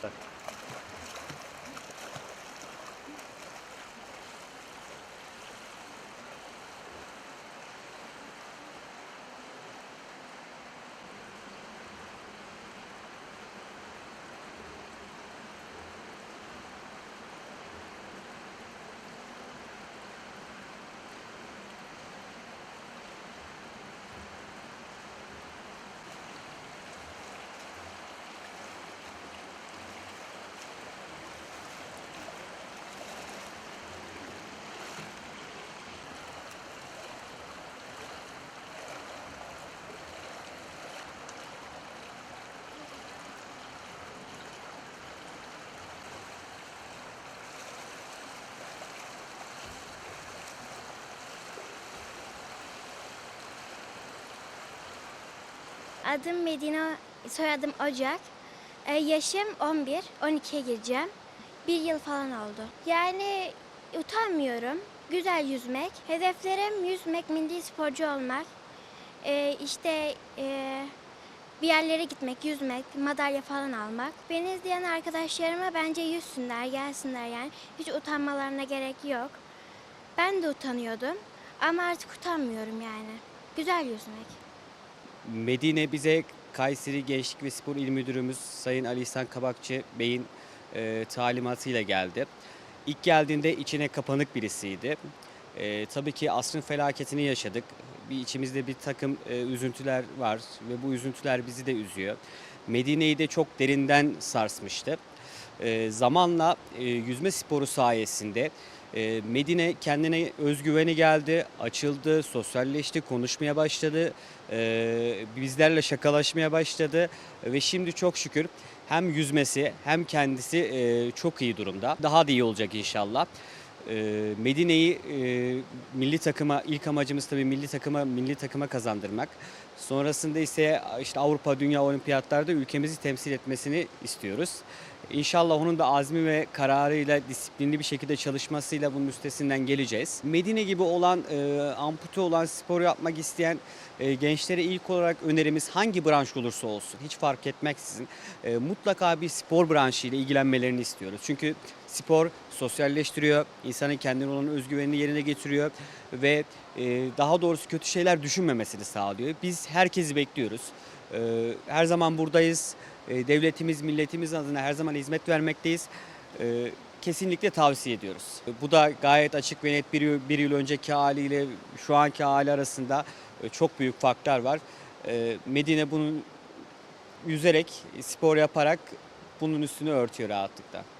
딱. Adım Medine, soyadım Ocak. Ee, yaşım 11, 12'ye gireceğim. Bir yıl falan oldu. Yani utanmıyorum. Güzel yüzmek. Hedeflerim yüzmek, milli sporcu olmak. Ee, işte ee, bir yerlere gitmek, yüzmek, madalya falan almak. Beni izleyen arkadaşlarıma bence yüzsünler, gelsinler yani. Hiç utanmalarına gerek yok. Ben de utanıyordum ama artık utanmıyorum yani. Güzel yüzmek. Medine bize Kayseri Gençlik ve Spor İl Müdürümüz Sayın Ali İhsan Kabakçı Bey'in e, talimatıyla geldi. İlk geldiğinde içine kapanık birisiydi. E, tabii ki asrın felaketini yaşadık. Bir içimizde bir takım e, üzüntüler var ve bu üzüntüler bizi de üzüyor. Medine'yi de çok derinden sarsmıştı. E, zamanla e, yüzme sporu sayesinde e, Medine kendine özgüveni geldi, açıldı, sosyalleşti, konuşmaya başladı, e, bizlerle şakalaşmaya başladı ve şimdi çok şükür hem yüzmesi hem kendisi çok iyi durumda. Daha da iyi olacak inşallah. Medine'yi milli takıma ilk amacımız tabii milli takıma milli takıma kazandırmak. Sonrasında ise işte Avrupa Dünya Olimpiyatlarda ülkemizi temsil etmesini istiyoruz. İnşallah onun da azmi ve kararıyla, disiplinli bir şekilde çalışmasıyla bunun üstesinden geleceğiz. Medine gibi olan, e, ampute olan spor yapmak isteyen e, gençlere ilk olarak önerimiz hangi branş olursa olsun, hiç fark etmeksizin e, mutlaka bir spor branşıyla ilgilenmelerini istiyoruz. Çünkü spor sosyalleştiriyor, insanın kendine olan özgüvenini yerine getiriyor ve e, daha doğrusu kötü şeyler düşünmemesini sağlıyor. Biz herkesi bekliyoruz. E, her zaman buradayız. E, devletimiz, milletimiz adına her zaman hizmet vermekteyiz. E, kesinlikle tavsiye ediyoruz. Bu da gayet açık ve net bir yıl, bir yıl önceki haliyle şu anki hali arasında e, çok büyük farklar var. Medine bunu yüzerek, spor yaparak bunun üstünü örtüyor rahatlıkla.